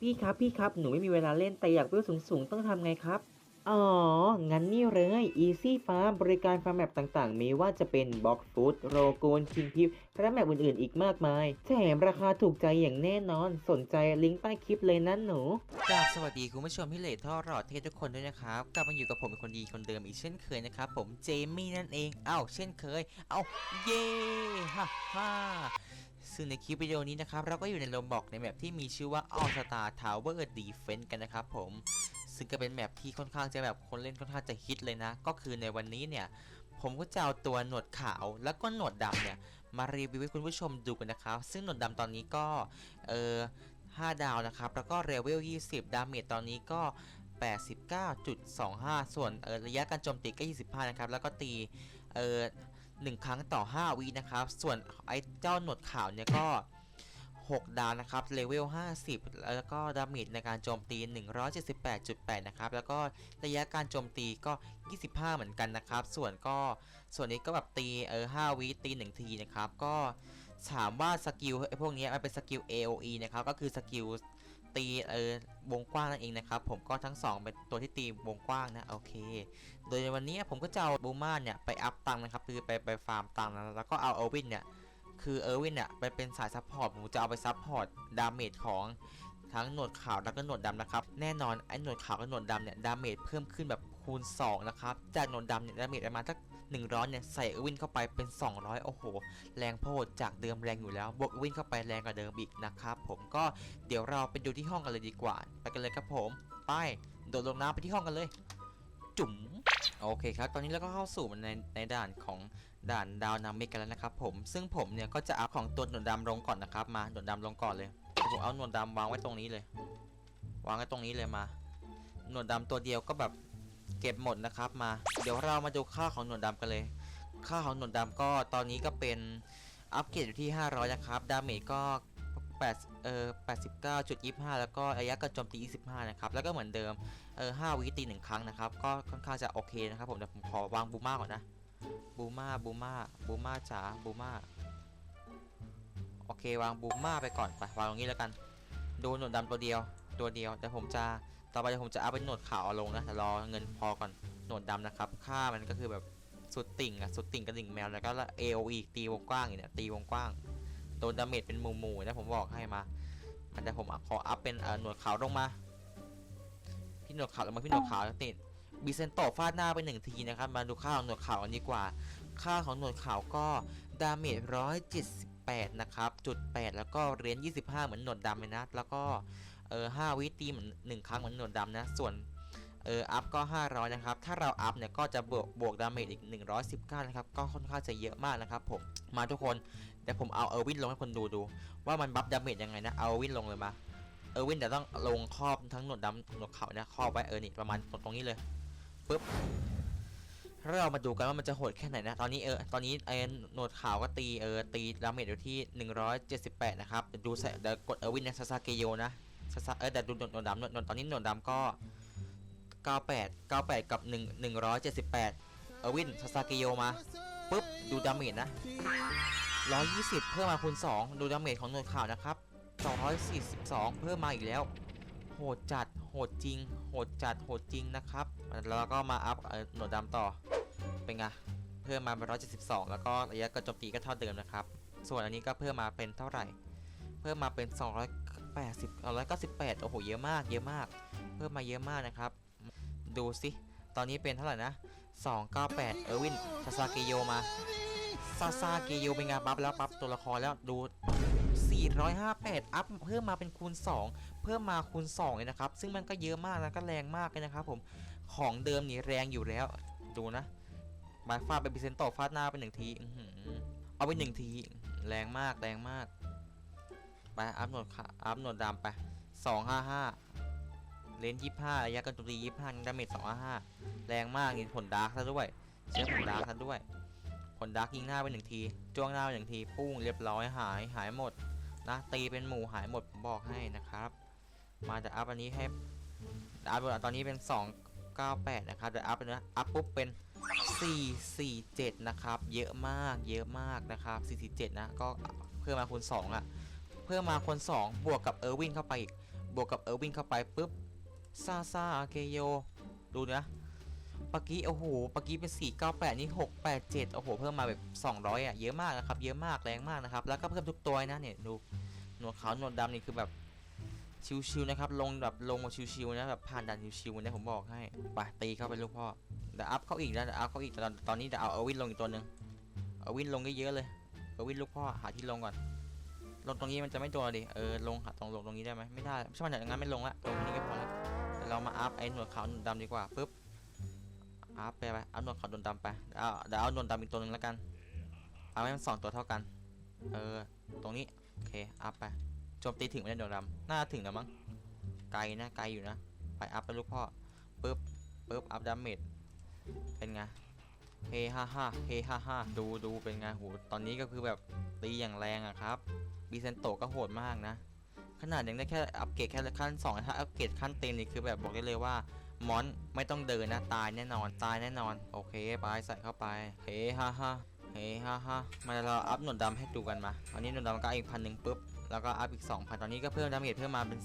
พี่ครับพี่ครับหนูไม่มีเวลาเล่นแต่อยากเวลสูงๆ ต้องทำไงครับ อ๋อ งั้นนี่เลย Easy Farm บริการฟาร์มแมปต่างๆ มีว่าจะเป็น Box Food, r o g o n King Pip และแมปอื่นๆ อีกมากมายแถมราคาถูกใจอย่างแน่นอน สนใจลิงก์ใต้คลิปเลยนะหนูกราบสวัสดีคุณผู้ชมที่เลทท่อรอดเทศทุกคนด้วยนะครับ กลับมาอยู่กับผมเป็นคนดีคนเดิมอีกเช่นเคยนะครับ ผมเจมี่นั่นเอง เอ้าเช่นเคย เอ้าเย่ฮ่าฮ่า ซึ่งในคลิปวิดีโอนี้นะครับ เราก็อยู่ในโรมบอกในแมปที่มีชื่อว่า All Star Tower Defense กันนะครับผม ซึ่งก็เป็นแมปที่ค่อนข้างจะแบบคนเล่นค่อนข้างจะฮิตเลยนะ ก็คือในวันนี้เนี่ย ผมก็จะเอาตัวหนวดขาวแล้วก็หนวดดำเนี่ย มารีวิวให้คุณผู้ชมดูกันนะครับ ซึ่งหนวดดำตอนนี้ก็เออ5ดาวนะครับ แล้วก็เรเวล 20 ดาเมจตอนนี้ก็ 89.25 ส่วนระยะการโจมตีก็ 25 นะครับ แล้วก็ตีเออ หนึ่งครั้งต่อ 5 วินะครับ ส่วนไอ้เจ้าหนวดขาวเนี่ยก็ 6 ดาวนะครับเลเวล 50 แล้วก็ดาเมจในการโจมตี 178.8 นะครับ แล้วก็ระยะการโจมตีก็ 25 เหมือนกันนะครับ ส่วนก็ส่วนนี้ก็แบบตีเออ 5 วิตี 1 ทีนะครับ ก็ถามว่าสกิลไอ้พวกนี้มันเป็นสกิล AOE นะครับ ก็คือสกิล ตีเออวงกว้างนั่นเองนะครับผมก็ทั้ง 2 เป็นตัวที่ตีวงกว้างนะโอเค โดยในวันนี้ผมก็จะเอาบูมาเนี่ยไปอัพตังนะครับคือไปไปฟาร์มตังนะแล้วก็เอาเออร์วินเนี่ยคือเออร์วินเนี่ยไปเป็นสายซัพพอร์ตผมจะเอาไปซัพพอร์ตดาเมจของทั้งหนวดขาวแล้วก็หนวดดำนะครับแน่นอนไอ้หนวดขาวกับหนวดดำเนี่ยดาเมจเพิ่มขึ้นแบบคูณ2นะครับจากหนวดดำเนี่ยดาเมจประมาณสัก100เนี่ยใส่เอวินเข้าไปเป็น 200 โอ้โห แรงโพดจากเดิมแรงอยู่แล้ว บวกเอวินเข้าไปแรงกว่าเดิมอีกนะครับผมก็เดี๋ยวเราไปดูที่ห้องกันเลยดีกว่า ไปกันเลยครับผม ไปโดดลงน้ำไปที่ห้องกันเลย จุ๋มโอเคครับ ตอนนี้เราก็เข้าสู่ในในด่านของด่านดาวนามิกกันแล้วนะครับผม ซึ่งผมเนี่ยก็จะเอาของตัวหนวดดำลงก่อนนะครับ มาหนวดดำลงก่อนเลย ผมเอาหนวดดำวางไว้ตรงนี้เลย วางไว้ตรงนี้เลยมา หนวดดำตัวเดียวก็แบบ เก็บหมดนะครับมา เดี๋ยวเรามาดูค่าของหนวดดำกันเลย ค่าของหนวดดำก็ตอนนี้ก็เป็นอัปเกรดอยู่ที่ 500 นะครับ ดาเมจก็8เอ่อ89.25 แล้วก็ระยะการโจมตี 25 นะครับ แล้วก็เหมือนเดิม เออ5วิตีหนึ่งครั้งนะครับ ก็ค่อนข้างจะโอเคนะครับผมเดี๋ยวผมขอวางบูมาก่อนนะ บูมาบูมาบูมาจ๋า บูมาโอเค วางบูมาไปก่อน ไป วางตรงนี้แล้วกัน ดูหนวดดำตัวเดียว ตัวเดียว แต่ผมจะ ต่อไปผมจะเอาเป็นหนวดขาวาลงนะแต่รอเงินพอก่อนหนวดดำนะครับ ค่ามันก็คือแบบสุดติ่งอะสุดติ่งกระดิ่งแมวแล้วก็ AOE ตีวงกว้างอีกเนี่ยตีวงกว้างโดนดาเมจเป็นหมู่ๆนะผมบอกให้มาแต่ผมขออัพเป็นหนวดขาวลงมา พี่หนวดขาวลงมาพี่หนวดขาวติดบีเซนโตฟาดหน้าไปหนึ่งทีนะครับ มาดูค่าของหนวดขาวกันดีกว่า ค่าของหนวดขาวก็ดาเมจร้อยเจ็ดสิบแปดนะครับจุดแปดแล้วก็เหรียญยี่สิบห้าเหมือนหนวดดำเลยนะ แล้วก็ ออห้าวิตีเหมือนหนึ่งครั้งเหมือนหนวดดำนะ ส่วนเอออัพก็ 500 นะครับ ถ้าเราอัพเนี่ยก็จะบวกบวกดาเมจอีก 119 นะครับ ก็ค่อนข้างจะเยอะมากนะครับผมมาทุกคนเดี๋ยวผมเอาเออร์วินลงให้คนดูดู ว่ามันบัฟดาเมจยังไงนะ เอาเออร์วินลงเลยมาเออร์วินเดี๋ยวต้องลงครอบทั้งหนวดดำหนวดขาวนี่ยครอบไว้เออนี่ประมาณตรงตรงนี้เลยปึ๊บแล้วเรามาดูกันว่ามันจะโหดแค่ไหนนะ ตอนนี้เออ ตอนนี้ไอ้หนวดขาวก็ตีเออตีดาเมจอยู่ที่ 178 นะครับเดี๋ยวดูใส่เดี๋ยวกดเออร์วินในซาซาเกโยนะ ซซเออแต่ดูหนวดนดำหนวดนวดตอนนี้หนดำก็ 98 98 กับ 1 178 เออวินซาซาเกโยมาปุ๊บดูดาเมจนะ 120 เพิ่มมาคูณ 2 ดูดาเมจของหนวดขาวนะครับ 242 เพิ่มมาอีกแล้ว โหดจัดโหดจริง โหดจัดโหดจริงนะครับแล้วเราก็มาอัพเอ่อหนวดดำต่อเป็นไงเพิ่มมาเป็น172 แล้วก็ระยะกรโจมตีก็เท่าเดิมนะครับ ส่วนอันนี้ก็เพิ่มมาเป็นเท่าไหร่ เพิ่มมาเป็น 280 198 โอ้โห เยอะมาก เยอะมาก เพิ่มมาเยอะมากนะครับ ดูสิ ตอนนี้เป็นเท่าไหร่นะ 298 เออร์วินซาซาเกโยมาซาซาเกโยเป็นไงบัฟแล้วปั๊บตัวละครแล้วดู 458 อัพเพิ่มมาเป็นคูณ 2 เพิ่มมาคูณ2เลยนะครับ ซึ่งมันก็เยอะมากแล้วก็แรงมากเลยนะครับผม ของเดิมนี่แรงอยู่แล้ว ดูนะบาฟาดไปพิเซนโตฟาดหน้าไปหนึ่งทีอื้อหือเอาไปหนึ่งที แรงมาก แรงมาก ไป อัพโหนดขาอัพหนดดำไป255เลนยี่ห้าระยะการโจมตียี่ห้าดาเมจ255แรงมากนี่ผลดาร์กซะด้วยใช้ผลดาร์กซะด้วย ผลดาร์กยิงหน้าไปหนึ่งทีจ้วงหน้าไปหนึ่งทีปุ้งเรียบร้อยหายหายหมดนะตีเป็นหมู่หายหมดผมบอกให้นะครับ มาจะอัพอันนี้ให้อัพตอนนี้เป็น 298 นะครับเดี๋ยวอัพนะอัพปุ๊บเป็น 447 นะครับ เยอะมากเยอะมากนะครับ 447 นะ ก็เพิ่มมาคูณ 2 อะ เพิ่มมาคูณ2บวกกับเออร์วินเข้าไปอีก บวกกับเออร์วินเข้าไปปุ๊บซาซาเกโย ดูนะปกกี้โอ้โหปกกี้เป็น 498 นี่ 687 โอ้โห เพิ่มมาแบบ 200 อะ เยอะมากนะครับ เยอะมาก แรงมากนะครับ แล้วก็เพิ่มทุกตัวนะเนี่ย ดู หนวดขาว หนวดดำนี่คือแบบชิวๆนะครับ ลงแบบลงมาชิวๆนะแบบผ่านด่านชิวๆนะผมบอกให้ ไปตีเข้าไปลูกพ่อเดี๋ยวอัพเข้าอีกนะเดี๋ยวอัพเข้าอีกตอนตอนนี้เดี๋ยวเอาเออร์วินลงอีกตัวหนึ่งเออร์วินลงเยอะๆเลยเออร์วินลูกพ่อ หาที่ลงก่อน ลงตรงนี้มันจะไม่โดนดิเออลงหาตรงลงตรงนี้ได้ไหมไม่ได้ใช่ไหมอย่างนั้นไม่ลงละลงตรงนี้ก็พอละเดี๋ยวเรามาอัพไอ้หนวดขาวหนวดดำดีกว่าปึ๊บอัพไปไปเอาหนวดขาวหนวดดำไปเอาเดี๋ยวเอาหนวดดำอีกตัวหนึ่งแล้วกันเอาให้มันสองตัวเท่ากัน เออ ตรงนี้โอเคอัพไปโจมตีถึงไหมเนี่ยหนวดดำน่าถึงนะมั้งไกลนะไกลอยู่นะไปอัพไปลูกพ่อปึ๊บปึ๊บอัพดาเมจเป็นไงเฮฮ่าฮ่าเฮฮ่าฮ่าดูดูเป็นไงโหตอนนี้ก็คือแบบตีอย่างแรงอะครับ บีเซนโตก็โหดมากนะ ขนาดยังได้แค่อัปเกรดแค่ขั้น2ถ้าอัปเกรดขั้นเต็มนี่คือแบบบอกได้เลยว่ามอนไม่ต้องเดินนะตายแน่นอนตายแน่นอน โอเคไปใส่เข้าไปเฮฮ่าฮ่าเฮฮ่าฮ่ามาเราอัพหนวดดำให้ดูกันมาตอนนี้หนวดดำก็อีกพันหนึ่งปุ๊บแล้วก็อัพอีก 2,000 ตอนนี้ก็เพิ่มดาเมจเพิ่มมาเป็น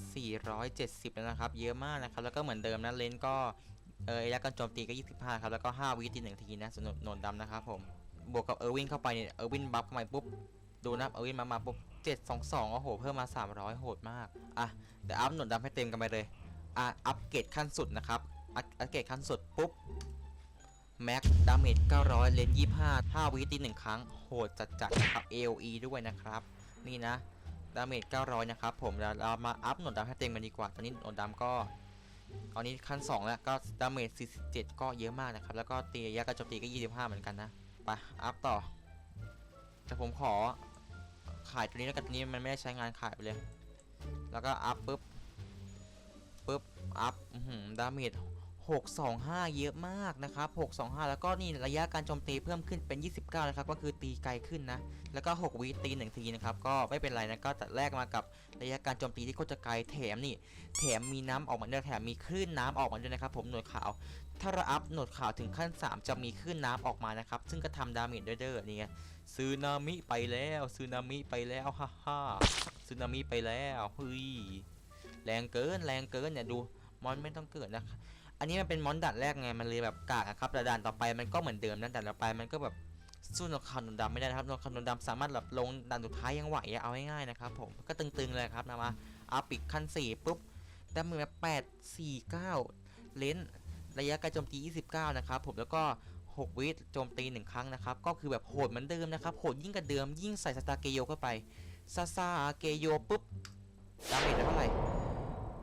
470 แล้วนะครับ เยอะมากนะครับ แล้วก็เหมือนเดิมนะเลนก็เออระยะการโจมตีก็ 25 ครับ แล้วก็ 5 วิตีหนึ่งทีนะสำหรับโนนดำนะครับผม บวกกับเออร์วินเข้าไปเนี่ยเออร์วินบัฟเข้ามาปุ๊บ ดูนะเออร์วินมา มาปุ๊บ 722โอ้โห เพิ่มมา 300 โหดมาก อะ เดี๋ยวอัพโนนดำให้เต็มกันไปเลย อะ อัพเกรดขั้นสุดนะครับอัพอัพเกรดขั้นสุดปุ๊บ แม็กดาเมจ900 เลน25 5วิตีหนึ่งครั้ง โหดจัดๆนะครับ AOE ด้วยนะครับ นี่นะ ดาเมจ900 นะครับ ผมเดี๋ยวเรามาอัพหนวดดำให้เต็มกันดีกว่า ตอนนี้หนวดดำก็ ตอนนี้ขั้น 2 แล้ว ก็ดาเมจ47 ก็เยอะมากนะครับ แล้วก็ตีระยะกรโจมตีก็ 25 เหมือนกันนะ ไป อัพต่อ แต่ผมขอ ขายตัวนี้แล้วกันตัวนี้มันไม่ได้ใช้งานขายไปเลย แล้วก็อัพปุ๊บปุ๊บอัพดาเมจ625 เยอะมากนะครับ 625 แล้วก็นี่ระยะการโจมตีเพิ่มขึ้นเป็น 29 นะครับ ก็คือตีไกลขึ้นนะ แล้วก็ 6 วิตี1ทีนะครับ ก็ไม่เป็นไรนะ ก็แต่แรกมากับระยะการโจมตีที่โคตรจะไกล แถมนี่ แถมมีน้ำออกมาด้วยแถมมีคลื่นน้ำออกมาด้วยนะครับ ผมหนวดขาว ถ้าเราอัพหนวดขาวถึงขั้น 3 จะมีคลื่นน้ำออกมานะครับ ซึ่งก็ทำดาเมจด้วยเด้อนี่ไง ซึนามิไปแล้วซึนามิไปแล้วฮ่าฮ่าซึนามิไปแล้วเฮ้ยแรงเกินแรงเกินเนี่ยดูมอนไม่ต้องเกิดนะอันนี้มันเป็นมอนด่านแรกไงมันเลยแบบกากอะครับแต่ด่านต่อไปมันก็เหมือนเดิมนะด่านต่อไปมันก็แบบสู้นวดขาวหนดำไม่ได้นะครับนวดขาวหนดำสามารถแบบลงด่านสุดท้ายยังไหวเอาง่ายๆนะครับผมก็ตึงๆเลยครับนะมาอัพอีกขั้นสี่ปุ๊บดาเมจแปดสี่เก้าเลนระยะการโจมตี 29 นะครับผมแล้วก็ 6 วิโจมตี 1 ครั้งนะครับ ก็คือแบบโหดเหมือนเดิมนะครับ โหดยิ่งกับเดิม ยิ่งใส่สตาเกโยเข้าไปซาซาเกโยปุ๊บ ดาเมจเท่าไหร่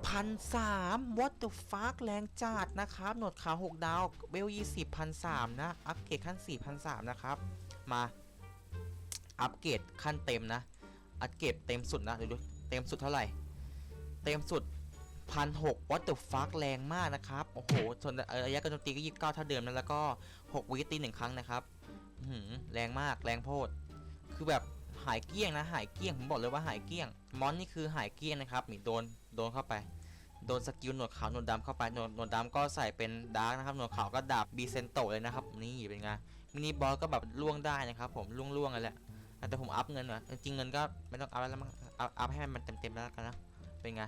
พันสาม what the fuck แรงจัดนะครับ หนวดขาว6 ดาวเวล20พันสามนะ อัปเกรดขั้น4พันสามนะครับ มา อัปเกรดขั้นเต็มนะ อัปเกรดเต็มสุดนะเดี๋ยวดูเต็มสุดเท่าไหร่ เต็มสุด พันหกวัตเตอร์ฟักแรงมากนะครับ โอ้โห ส่วนระยะการโจมตีก็ยี่สิบเก้าเท่าเดิมนะแล้วก็หกวิตีหนึ่งครั้งนะครับหือแรงมากแรงโพด คือแบบหายเกี้ยงนะ หายเกี้ยง ผมบอกเลยว่าหายเกี้ยง มอนนี่คือหายเกี้ยงนะครับมีโดนโดนเข้าไป โดนสกิลหนวดขาวหนวดดำเข้าไปหนวดหนวดดำก็ใส่เป็นดาร์กนะครับหนวดขาวก็ดาบบีเซนโตเลยนะครับ นี่เป็นไงมินิบอสก็แบบล่วงได้นะครับ ผมล่วงล่วงกันแหละแต่ผมอัพเงินว่ะจริงเงินก็ไม่ต้องอัพแล้วมั้งอัพอัพให้มันเต็มๆแล้วกันนะเป็นไง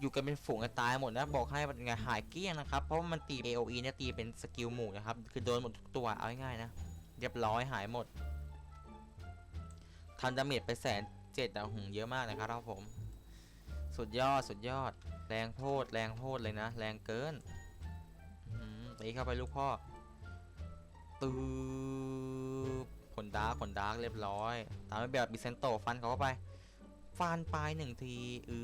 อยู่กันเป็นฝูงกันตายหมดนะบอกให้เป็นไงหายเกลี้ยงนะครับ เพราะว่ามันตี AOE เนี่ยตีเป็นสกิลหมู่นะครับ คือโดนหมดทุกตัวเอาง่ายๆนะ เรียบร้อยหายหมดทำดาเมจไปแสนเจ็ดอะหงเยอะมากนะครับผม สุดยอดสุดยอด แรงโพดแรงโพดเลยนะ แรงเกินตีเข้าไปลูกพ่อตืบขนดาร์กขนดาร์กเรียบร้อย ตามไปแบบบิเซนโตฟันเขาเข้าไป ฟันปลายหนึ่งทีอื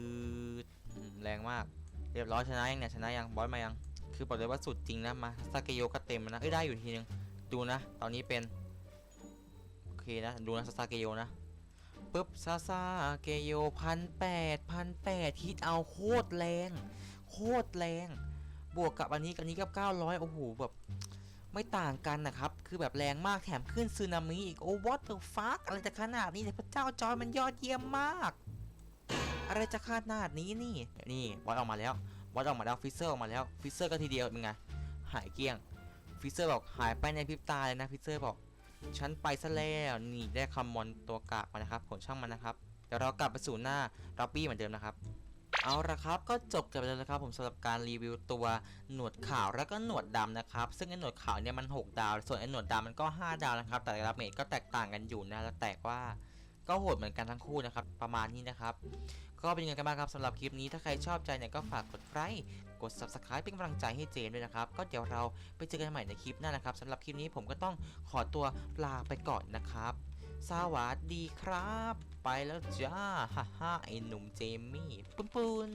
ดอืม แรงมาก เรียบร้อยชนะยังเนี่ยชนะยังบอสมายัง คือบอกเลยว่าสุดจริงนะมาซาเกโยก็เต็มนะเอ้ยได้อยู่ทีนึงดูนะ ตอนนี้เป็นโอเคนะดูนะซาเกโยนะปุ๊บซาซาเกโยพันแปดพันแปดฮิตเอาโคตรแรง โคตรแรง บวกกับอันนี้กับอันนี้กับ900โอ้โหแบบไม่ต่างกันนะครับ คือแบบแรงมากแถมขึ้นซึนามิอีก โอ้ what the fuck อะไรจะขนาดนี้เนี่พระเจ้าจอยมันยอดเยี่ยมมาก อะไรจะขนาดนี้นี่นี่บอสออกมาแล้วบอสออกมาแล้วฟิเซอร์ออกมาแล้วฟิเซอร์ก็ทีเดียวเป็นไงหายเกลี้ยงฟิเซอร์บอกหายไปในพริบตาเลยนะฟิเซอร์บอกฉันไปซะแล้วนี่ได้คำมอนตัวกากมานะครับผลช่างมันนะครับเดี๋ยวเรากลับไปสู่หน้าร็อบบี้เหมือนเดิมนะครับเอาละครับก็จบกันไปแล้วนะครับผมสำหรับการรีวิวตัวหนวดขาวแล้วก็หนวดดำนะครับซึ่งไอ้หนวดขาวเนี่ยมัน 6 ดาว ส่วนไอ้หนวดดำมันก็ 5 ดาวนะครับแต่ละเมจก็แตกต่างกันอยู่นะแล้วแต่ว่า ก็โหดเหมือนกันทั้งคู่นะครับ ประมาณนี้นะครับ ก็เป็นยังไงกันบ้างครับสำหรับคลิปนี้ถ้าใครชอบใจเนี่ยก็ฝากกดไลค์กด subscribe เป็นกำลังใจให้เจนด้วยนะครับ ก็เดี๋ยวเราไปเจอกันใหม่ในคลิปหน้านะครับสำหรับคลิปนี้ผมก็ต้องขอตัวลาไปก่อนนะครับ สวัสดีครับ ไปแล้วจ้าฮ่าฮ่าไอหนุ่มเจมี่ปุ้นปุ้น